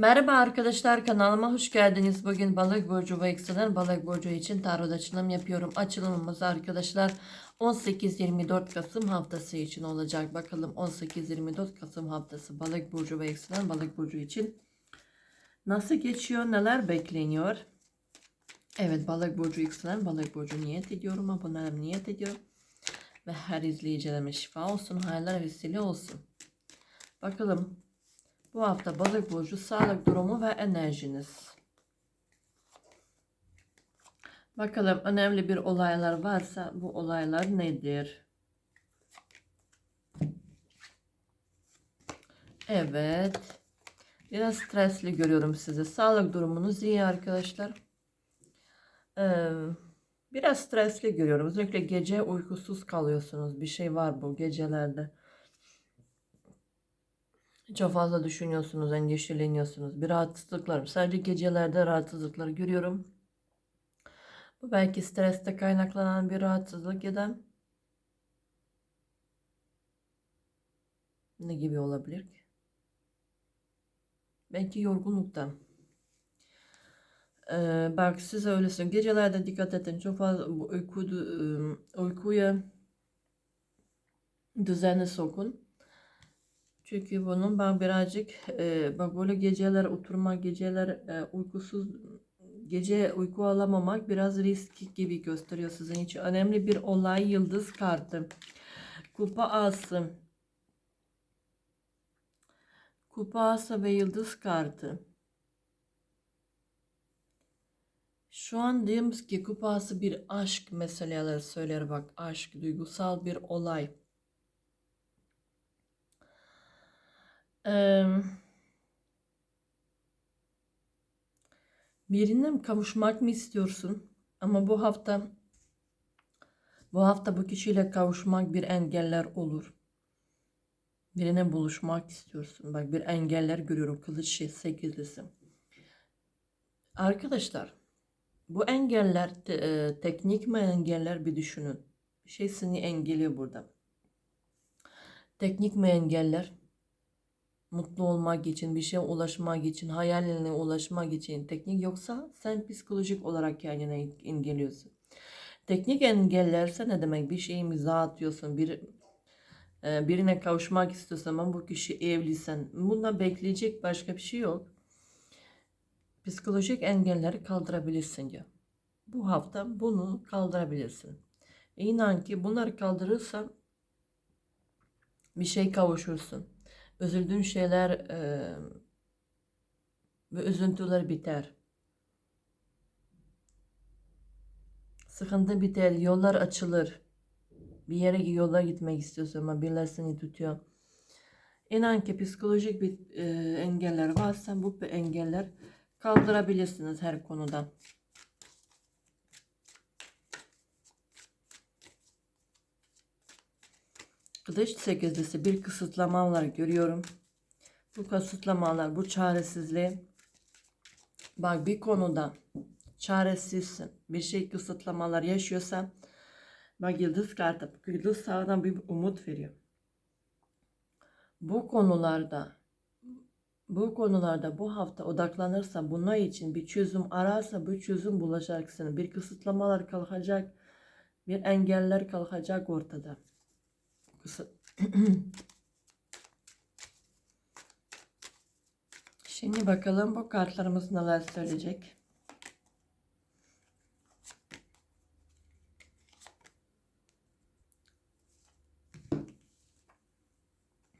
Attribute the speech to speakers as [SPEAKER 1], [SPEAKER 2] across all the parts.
[SPEAKER 1] Merhaba arkadaşlar kanalıma hoş geldiniz. Bugün balık burcu ve yükselen balık burcu için tarot açılım yapıyorum. Açılımımız arkadaşlar 18-24 Kasım haftası için olacak. Bakalım 18-24 Kasım haftası balık burcu ve yükselen balık burcu için nasıl geçiyor, neler bekleniyor? Evet balık burcu yükselen balık burcu niyet ediyorum. Abonelerim niyet ediyor. Ve her izleyicilerime şifa olsun, hayırlar vesile olsun. Bakalım bu hafta balık burcu sağlık durumu ve enerjiniz. Bakalım önemli bir olaylar varsa bu olaylar nedir? Evet. Biraz stresli görüyorum sizi. Sağlık durumunuz iyi arkadaşlar. Ee, biraz stresli görüyorum. Özellikle gece uykusuz kalıyorsunuz. Bir şey var bu gecelerde. Çok fazla düşünüyorsunuz, endişeleniyorsunuz. Bir rahatsızlıklar. Sadece gecelerde rahatsızlıklar görüyorum. Bu belki streste kaynaklanan bir rahatsızlık ya da ne gibi olabilir ki? Belki yorgunluktan. Ee, bak size öylesin. Gecelerde dikkat edin. Çok fazla uyku, ıı, uykuya düzenli sokun. Çünkü bunun ben birazcık e, bak böyle geceler oturma geceler e, uykusuz gece uyku alamamak biraz risk gibi gösteriyor sizin için. Önemli bir olay yıldız kartı. Kupa ası. Kupa ası ve yıldız kartı. Şu an diyoruz ki kupa ası bir aşk meseleleri söyler bak aşk duygusal bir olay. Birine mi kavuşmak mı istiyorsun? Ama bu hafta bu hafta bu kişiyle kavuşmak bir engeller olur. Birine buluşmak istiyorsun. Bak bir engeller görüyorum. Kılıç şey, sekizlisi. Arkadaşlar bu engeller te- e, teknik mi engeller bir düşünün. Bir şey seni engelliyor burada. Teknik mi engeller? Mutlu olmak için, bir şeye ulaşmak için, hayaline ulaşmak için teknik yoksa sen psikolojik olarak kendine engelliyorsun. Teknik engellerse ne demek? Bir şeye imza atıyorsun, bir e, birine kavuşmak istiyorsan ama bu kişi evlisen bundan bekleyecek başka bir şey yok. Psikolojik engelleri kaldırabilirsin diyor. Bu hafta bunu kaldırabilirsin. E inan ki bunları kaldırırsan bir şey kavuşursun üzüldüğün şeyler e, ve üzüntüler biter. Sıkıntı biter, yollar açılır. Bir yere yola gitmek istiyorsun ama birileri seni tutuyor. İnan ki psikolojik bir e, engeller varsa bu engeller kaldırabilirsiniz her konuda. Kılıç sekizlisi bir kısıtlamalar görüyorum. Bu kısıtlamalar, bu çaresizliği bak bir konuda çaresizsin. Bir şey kısıtlamalar yaşıyorsan bak yıldız kartı, yıldız sağdan bir umut veriyor. Bu konularda bu konularda bu hafta odaklanırsa bunlar için bir çözüm ararsa bu çözüm bulacaksın. Bir kısıtlamalar kalkacak, bir engeller kalkacak ortada. Şimdi bakalım bu kartlarımız neler söyleyecek.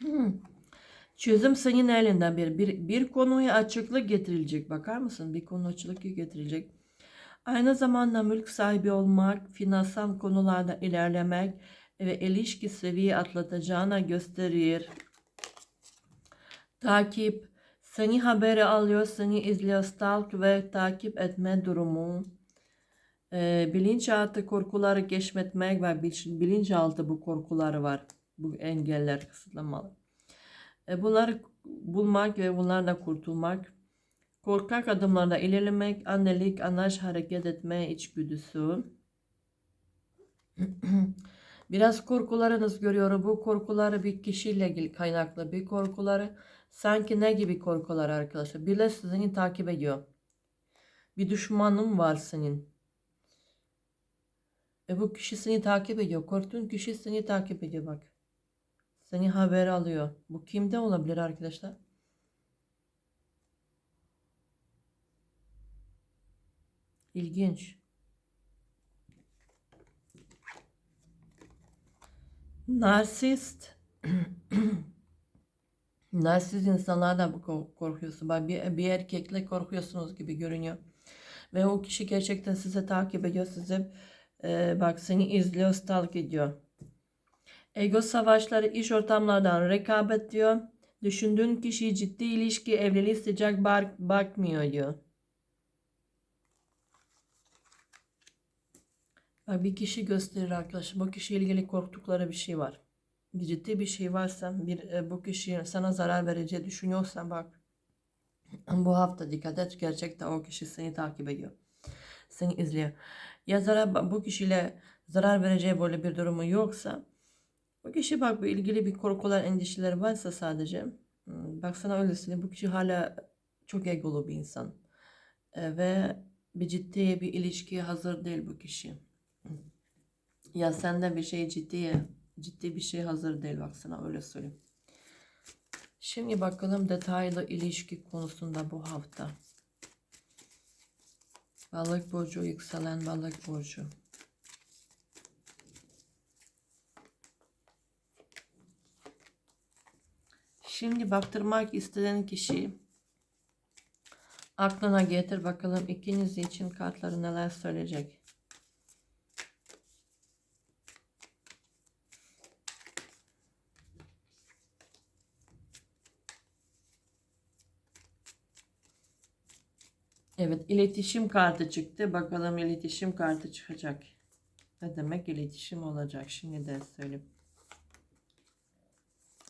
[SPEAKER 1] Hmm. Çözüm senin elinden bir, bir bir konuya açıklık getirilecek. Bakar mısın? Bir konu açıklık getirilecek. Aynı zamanda mülk sahibi olmak, finansal konularda ilerlemek, ve ilişki seviye atlatacağına gösterir. Takip, seni haberi alıyor, seni izliyor, stalk ve takip etme durumu. E, bilinçaltı korkuları geçmetmek ve bilinçaltı bu korkuları var. Bu engeller, kısıtlamalar. E, bunları bulmak ve bunlardan kurtulmak. Korkak adımlarda ilerlemek, annelik, anaç hareket etme içgüdüsü. Biraz korkularınız görüyorum. Bu korkuları bir kişiyle ilgili kaynaklı bir korkuları Sanki ne gibi korkular arkadaşlar? Birileri seni takip ediyor. Bir düşmanın var senin. E bu kişi seni takip ediyor. Korktuğun kişi seni takip ediyor bak. Seni haber alıyor. Bu kimde olabilir arkadaşlar? İlginç. Narsist. Narsist insanlardan korkuyorsun. Bir, bir erkekle korkuyorsunuz gibi görünüyor. Ve o kişi gerçekten sizi takip ediyor. Sizi e, bak seni izliyor, stalk ediyor. Ego savaşları iş ortamlardan rekabet diyor. Düşündüğün kişi ciddi ilişki, evliliği sıcak bak bakmıyor diyor. Bir kişi gösterir arkadaşlar. Bu kişiyle ilgili korktukları bir şey var. Ciddi bir şey varsa bir e, bu kişi sana zarar vereceği düşünüyorsan bak bu hafta dikkat et gerçekten o kişi seni takip ediyor. Seni izliyor. Ya zarar bu kişiyle zarar vereceği böyle bir durumu yoksa bu kişi bak bu ilgili bir korkular endişeleri varsa sadece hmm, bak sana öyle söyleyeyim bu kişi hala çok egolu bir insan. E, ve bir ciddi bir ilişkiye hazır değil bu kişi. Ya sende bir şey ciddi ciddi bir şey hazır değil bak sana öyle söyleyeyim. Şimdi bakalım detaylı ilişki konusunda bu hafta. Balık burcu yükselen balık burcu. Şimdi baktırmak istediğin kişi aklına getir bakalım ikiniz için kartları neler söyleyecek. Evet, iletişim kartı çıktı. Bakalım iletişim kartı çıkacak. Ne demek iletişim olacak? Şimdi de söyleyeyim.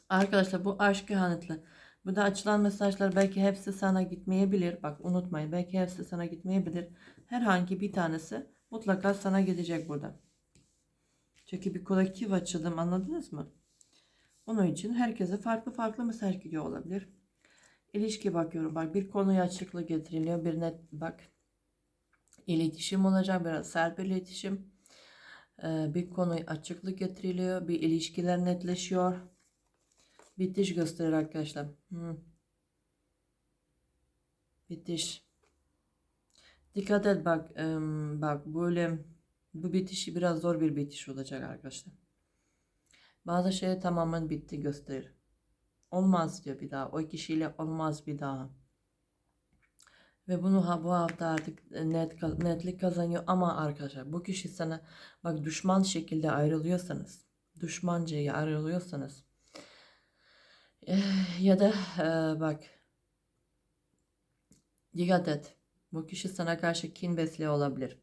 [SPEAKER 1] Arkadaşlar bu aşk ihanetli. Bu da açılan mesajlar belki hepsi sana gitmeyebilir. Bak unutmayın belki hepsi sana gitmeyebilir. Herhangi bir tanesi mutlaka sana gidecek burada. Çünkü bir kolektif açılım anladınız mı? Onun için herkese farklı farklı mesaj gidiyor olabilir. İlişki bakıyorum. Bak bir konuya açıklık getiriliyor. Bir net bak. iletişim olacak. Biraz sert bir iletişim. Ee, bir konuya açıklık getiriliyor. Bir ilişkiler netleşiyor. Bitiş gösterir arkadaşlar. Hmm. Bitiş. Dikkat et bak. em, bak böyle bu bitişi biraz zor bir bitiş olacak arkadaşlar. Bazı şey tamamen bitti gösterir. Olmaz diyor bir daha. O kişiyle olmaz bir daha. Ve bunu ha, bu hafta artık net netlik kazanıyor ama arkadaşlar bu kişi sana bak düşman şekilde ayrılıyorsanız düşmancaya ayrılıyorsanız eh, ya da eh, bak dikkat et bu kişi sana karşı kin besliyor olabilir.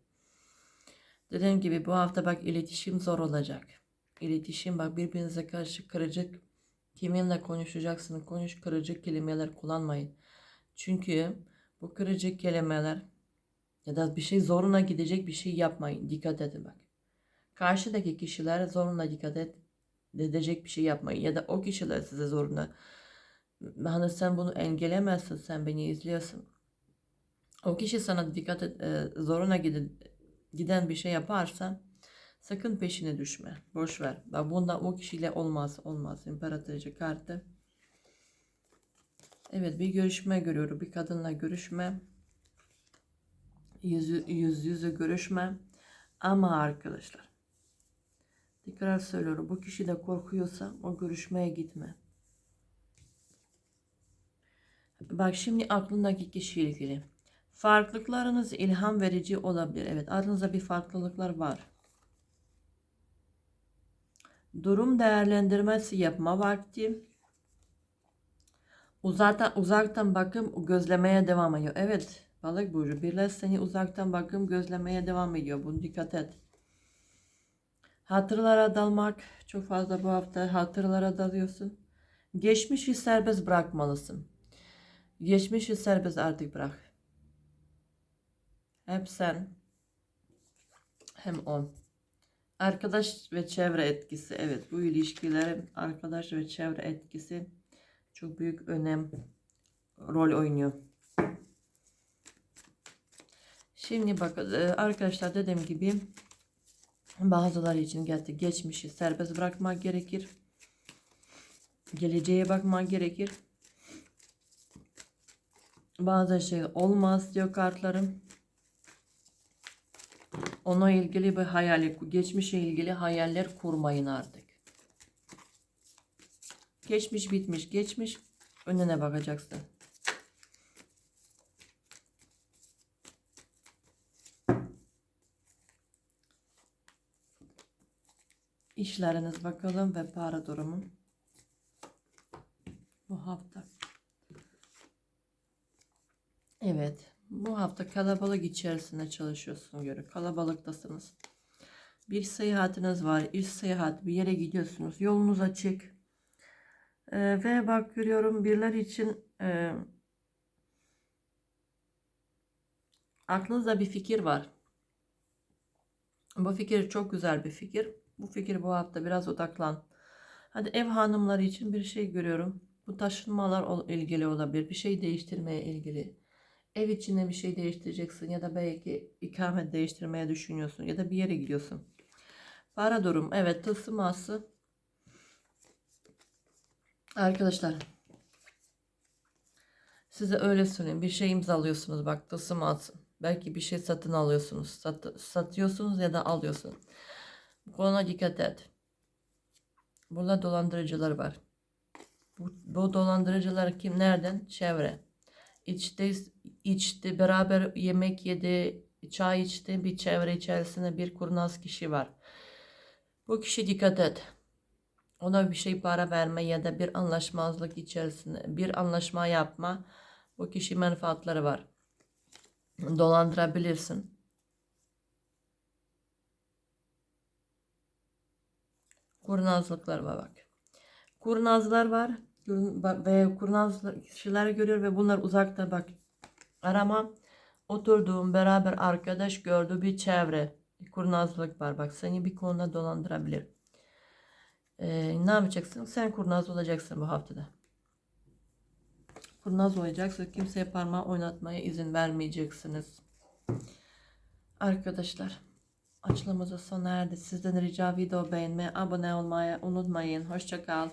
[SPEAKER 1] Dediğim gibi bu hafta bak iletişim zor olacak. İletişim bak birbirinize karşı kırıcı Kiminle konuşacaksın? Konuş kırıcı kelimeler kullanmayın. Çünkü bu kırıcı kelimeler ya da bir şey zoruna gidecek bir şey yapmayın. Dikkat edin bak. Karşıdaki kişiler zoruna dikkat et, edecek bir şey yapmayın. Ya da o kişiler size zoruna. Hani sen bunu engellemezsin. Sen beni izliyorsun. O kişi sana dikkat et, e, zoruna giden bir şey yaparsa Sakın peşine düşme. Boş ver. Bak bunda o kişiyle olmaz. Olmaz. İmparatoriçe kartı. Evet bir görüşme görüyorum. Bir kadınla görüşme. Yüz, yüz yüze görüşme. Ama arkadaşlar. Tekrar söylüyorum. Bu kişi de korkuyorsa o görüşmeye gitme. Bak şimdi aklındaki kişiyle ilgili. Farklılıklarınız ilham verici olabilir. Evet aranızda bir farklılıklar var. Durum değerlendirmesi yapma vakti. Uzaktan, uzaktan bakım gözlemeye devam ediyor. Evet balık burcu birler seni uzaktan bakım gözlemeye devam ediyor. Bunu dikkat et. Hatırlara dalmak çok fazla bu hafta hatırlara dalıyorsun. Geçmişi serbest bırakmalısın. Geçmişi serbest artık bırak. Hem sen hem on. Arkadaş ve çevre etkisi. Evet bu ilişkilerin arkadaş ve çevre etkisi çok büyük önem rol oynuyor. Şimdi bak e, arkadaşlar dediğim gibi bazıları için gerçi geçmişi serbest bırakmak gerekir. Geleceğe bakmak gerekir. Bazı şey olmaz diyor kartlarım. Ona ilgili bir hayali, geçmişe ilgili hayaller kurmayın artık. Geçmiş bitmiş, geçmiş. Önüne bakacaksın. İşleriniz bakalım ve para durumu. Bu hafta. Evet. Bu hafta kalabalık içerisinde çalışıyorsun göre. Kalabalıktasınız. Bir seyahatiniz var. İş seyahat bir yere gidiyorsunuz. Yolunuz açık. Ee, ve bak görüyorum biriler için e, aklınızda bir fikir var. Bu fikir çok güzel bir fikir. Bu fikir bu hafta biraz odaklan. Hadi ev hanımları için bir şey görüyorum. Bu taşınmalar ilgili olabilir. Bir şey değiştirmeye ilgili. Ev içinde bir şey değiştireceksin ya da belki ikamet değiştirmeye düşünüyorsun ya da bir yere gidiyorsun. Para durum. Evet tılsıması. Arkadaşlar size öyle söyleyeyim. Bir şey imzalıyorsunuz bak tılsıması. Belki bir şey satın alıyorsunuz. Sat, satıyorsunuz ya da alıyorsun. Bu konuda dikkat et. Burada dolandırıcılar var. Bu, bu dolandırıcılar kim? Nereden? Çevre. İçte, içti, beraber yemek yedi, çay içti. Bir çevre içerisinde bir kurnaz kişi var. Bu kişi dikkat et. Ona bir şey para verme ya da bir anlaşmazlık içerisinde bir anlaşma yapma. Bu kişi menfaatleri var. Dolandırabilirsin. Kurnazlıklar var bak. Kurnazlar var ve kurnaz kişiler görüyor ve bunlar uzakta bak. Arama oturduğum beraber arkadaş gördüğü bir çevre. Kurnazlık var bak seni bir konuda dolandırabilir. Ee, ne yapacaksın? Sen kurnaz olacaksın bu haftada. Kurnaz olacaksın. Kimseye parmağı oynatmaya izin vermeyeceksiniz. Arkadaşlar açılımımızı sona erdi. Sizden rica video beğenmeyi, abone olmayı unutmayın. Hoşça kal.